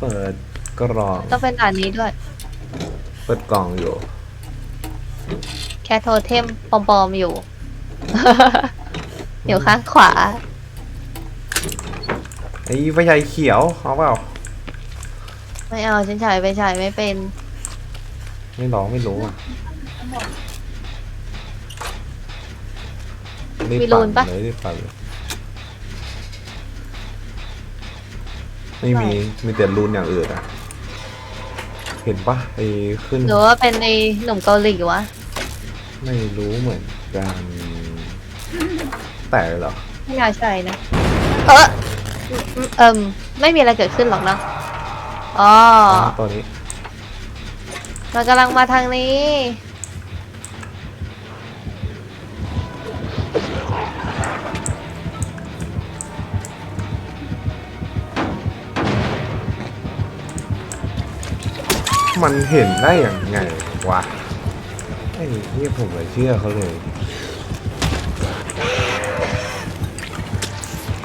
เปิดกล่อง ต้องเป็นด่านนี้ด้วย เปิดกล่องอยู่ แค่โทเทมปลอมๆอยู่ อยู่ข้างขวา ไอ้ไฟใหญ่เขียวเอาเปล่า ไม่เอาฉันฉายไปฉายไม่เป็น ไม่ร้องไม่รู้อะ รีบมีรูนปะ เลยรีบปั่นเลยไม่มีมีแต่รูนอย่างอื่นอะ เห็นปะไอ้ขึ้น หรือว่าเป็นไอ้หนุ่มเกาหลีวะ ไม่รู้เหมือนกันแต่เหรอ ไม่น่าใช่นะ เออเอิมไม่มีอะไรเกิดขึ้นหรอกเนอะอ๋ออ๋อตัวนี้ มันกำลังมาทางนี้ มันเห็นได้อย่างไงวะไอ้นี่ผมเลยเชื่อเขาเลย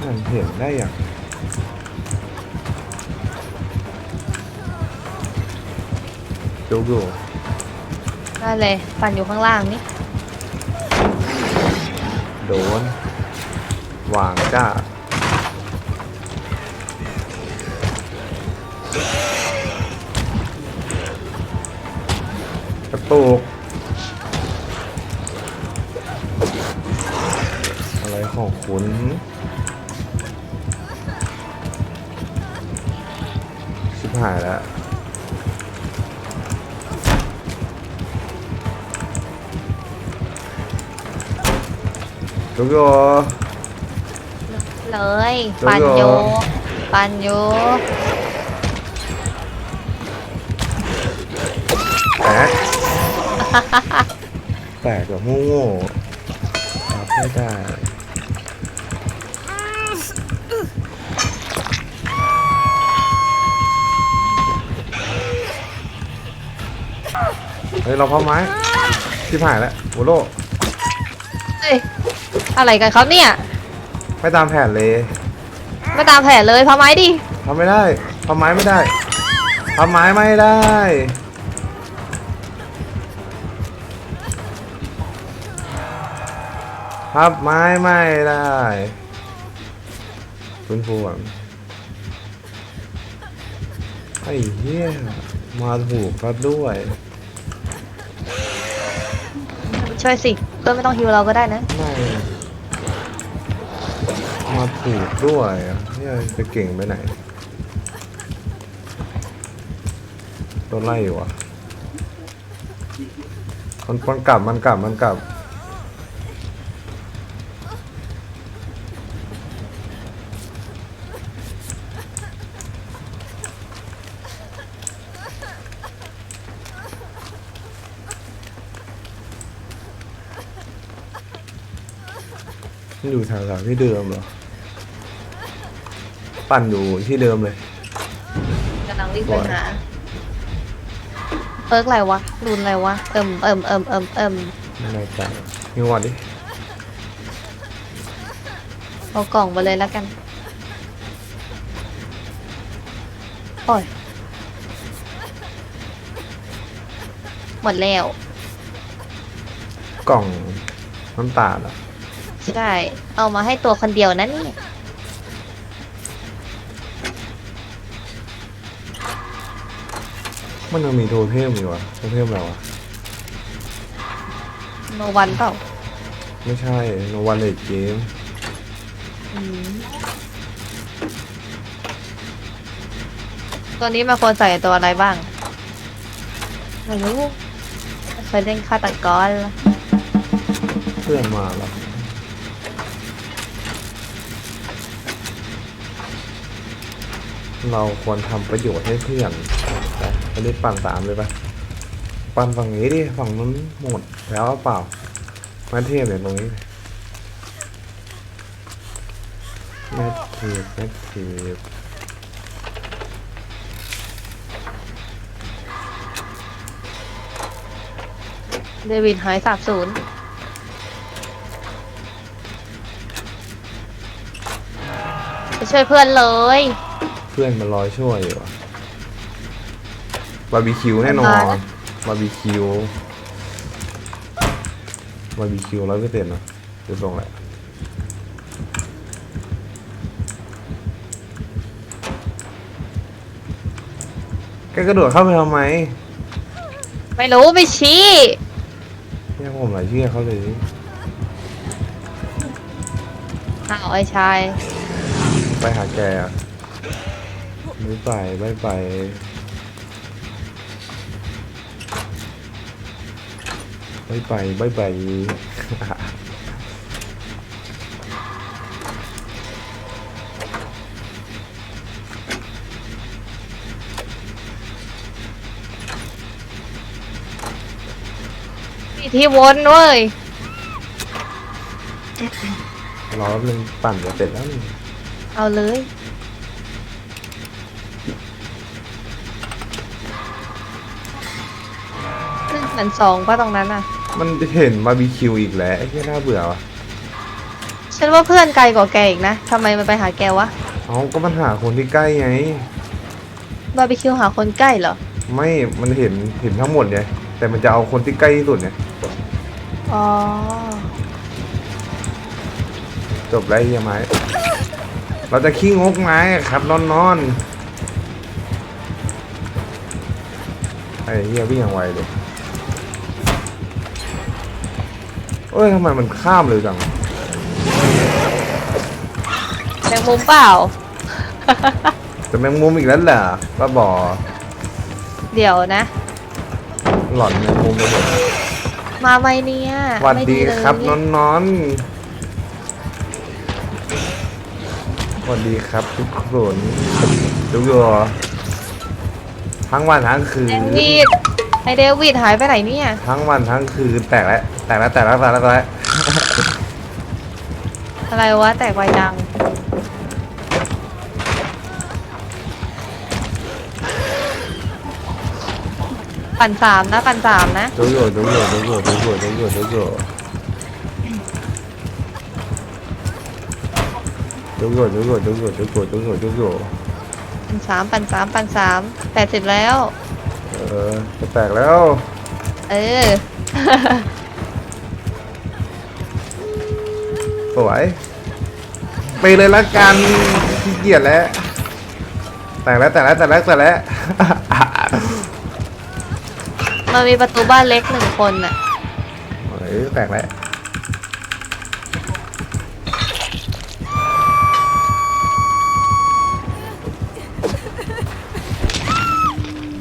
มันเห็นได้อย่างดูดูได้เลยปั่นอยู่ข้างล่างนี่โดนวางจ้า กระตุกอะไรของคุณชิบหายแล้วทุกโยเลย ปั่นอยู่ปั่นอยู่ แตกแบบโง่ๆรับไม่ได้เฮ้ยเราพร้อมไหมที่ผ่านแล้วโวโลเฮ้ยอะไรกันครับเนี่ย ไม่ตามแผนเลยไม่ตามแผนเลยพาไม้ดิทำไม่ได้ทำไม้ไม่ได้ทำไม้ไม่ได้ พับไม้ไม่ได้คุณพวงไอ้เหี้ยมาถูกก็ด้วย ช่วยสิเพื่อนไม่ต้องฮิวเราก็ได้นะ ไม่ มาถูกด้วยอะเนี่ยจะเก่งไปไหนโดนไล่อยู่อะมันมันกลับมันกลับมันกลับ อยู่แถวๆที่เดิมเหรอ ปั่นอยู่ที่เดิมเลย กำลังวิ่งไปหาเปิร์กอะไรวะรุนอะไรวะ เอิมเอิมเอิมเอิมเอิมไม่แน่ใจมีวันดิเอากล่องไปเลยแล้วกัน โอ้ย หมดแล้ว กล่องน้ำตาลอะ ใช่ เอามาให้ตัวคนเดียวนะนี่มันยังมีโทเทมอยู่วะโทเทมอะไรวะ โนวันเปล่าไม่ใช่โนวันเลดเกมอืมตัวนี้มันควรใส่ตัวอะไรบ้างไม่รู้เคยเล่นฆาตกรแล้วเพื่อนมาแล้ว เราควรทำประโยชน์ให้เพื่อนไปอันปั่นตามเลยปะปั่นฝั่งนี้ดิ ฝั่งนั้นหมดแล้วเปล่ามาเทียบเดี๋ยวตรงนี้แมททียบแมททียบเดวิดหายสาบสูญย์ไปช่วยเพื่อนเลย พื่อนมันรอช่วยอยู่อะบาร์บีคิวแน่นอนมาแล้วบาร์บีคิว บาร์บีคิวร้อยเปอร์เซ็นต์นะจะส่งแหละแกกระโดดเข้าไปทำไมไม่รู้ไม่ชี้เนี่ยผมหลายเชื่อเขาเลย อ้าวไอ้ชาย ไปหาแกอะ ไม่ไปไม่ไปไม่ไปไม่ไปมีที่วนเว้ยรอแป๊บนึงปั่นจะเสร็จแล้วนี่เอาเลย ชั้นสองป่ะตรงนั้นอะ มันเห็นบาร์บีคิวอีกแล้วไอ้ที่น่าเบื่อวะฉันว่าเพื่อนไกลกว่าแกอีกนะทำไมมันไปหาแกวะ เอาก็มันหาคนที่ใกล้ไง บาร์บีคิวหาคนใกล้เหรอ ไม่ มันเห็นเห็นทั้งหมดไงแต่มันจะเอาคนที่ใกล้ที่สุดไงอ๋อ จบแล้วไอ้เฮียไม้ เราจะขี้งกไม้อะครับนอนนอนไอ้เฮียวิ่งอย่างไวเลย เอ้ยทำไมมันข้ามเลยจังแมงมุมเปล่า แต่แมงมุมอีกแล้วเหรอป้าบอเดี๋ยวนะ หล่อนแมงมุมไปหมดมาไหมเนี่ยสวัสไม่ดีเลยครับนอนนอนสวัสดีครับทุกคนดูอยู่ทั้งวันทั้งคืเดนวิดไอเดวิดหายไปไหนเนี่ย ทั้งวันทั้งคืนแตกแล้ว แตกแล้วแตกแล้วแตกแล้วแตกแล้วอะไรวะแตกไวจัง ปั่นสามนะปั่นสามนะ ดูอยู่ดูอยู่ดูอยู่ดูอยู่ดูอยู่ดูอยู่ดูอยู่ดูอยู่ดูอยู่ดูอยู่ดูอยู่ดูอยู่ปั่นสามปั่นสามปั่นสามแปดสิบแล้ว เออจะแตกแล้ว เออ สวย ไปเลยละกันขี้เกียจแล้ว แตกแล้วแตกแล้วแตกแล้วแตกแล้วมันมีประตูบ้านเล็กหนึ่งคนน่ะเฮ้ยแตกแล้ว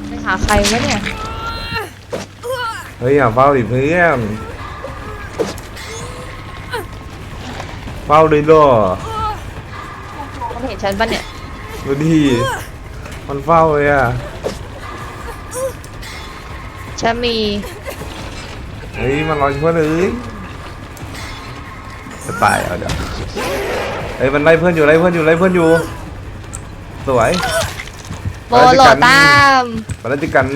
ไปหาใครวะเนี่ย เฮ้ยอย่าเฝ้าดิเพื่อน เฝ้าเลยเหรอมันเห็นฉันปะเนี่ยดูดิมันเฝ้าเลยอะฉันมีเฮ้ยมันรอช่วยเลยจะตายเอาเดี๋ยวเฮ้ยมันไล่เพื่อนอยู่ไล่เพื่อนอยู่ไล่เพื่อนอยู่สวยโบโหลดตามมาแล้วจิกัน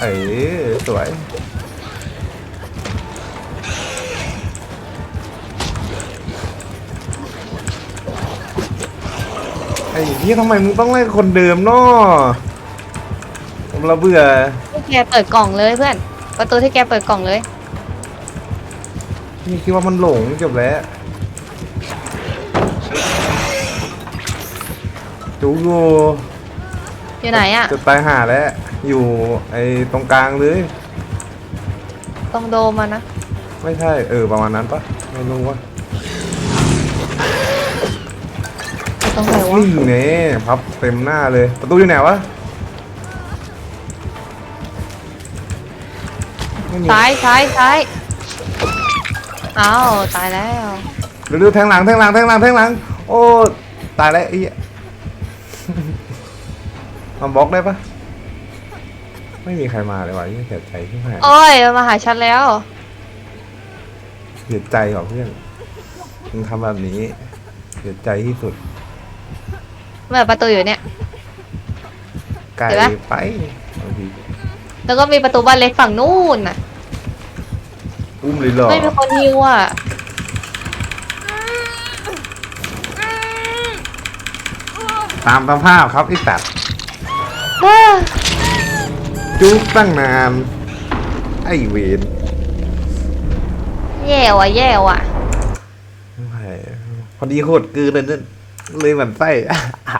เอ้ยสวย ไอ้ที่ทำไมมึงต้องไล่คนเดิมเนาะผมละเบื่อที่แกเปิดกล่องเลยเพื่อน ประตูที่แกเปิดกล่องเลย นี่คิดว่ามันหลงจบแล้วจูอยู่อยู่ไหนอะจะตายหาแล้ว อยู่ไอ้ตรงกลางเลย ตรงโดมมานะ ไม่ใช่ เออ ประมาณนั้นปะไม่รู้ว่า รงไหนวะนี่อยู่เนี่ยพับเต็มหน้าเลย ประตูอยู่ไหนวะไม่มีซ้ายซ้ายซ้ายอ้าวตายแล้วเร็วๆแทงหลังแทงหลังแทงหลังแทงหลัง โอ้ตายแล้วไอ้เหี้ย มาบล็อกได้ปะไม่มีใครมาเลยวะยี่เสียใจที่หายโอ้ยมันมาหาฉันแล้ว เสียใจกว่าเพื่อนมึงทำแบบนี้ เสียใจที่สุด เมื่อประตูอยู่เนี่ย ไกลเห็นปะ ไปบางทีแล้วก็มีประตูบ้านเล็กฝั่งนู่นน่ะ อุ้มเลยเหรอไม่มีคนฮิวอะ ตามสภาพครับไอ้สัตว์เอ้อจุ๊บตั้งนาน ไอ้เวนแย่ว่ะแย่ว่ะ ไม่พอดีโคตรกลืนเลยนั่นเลยเหมือนไส้แม่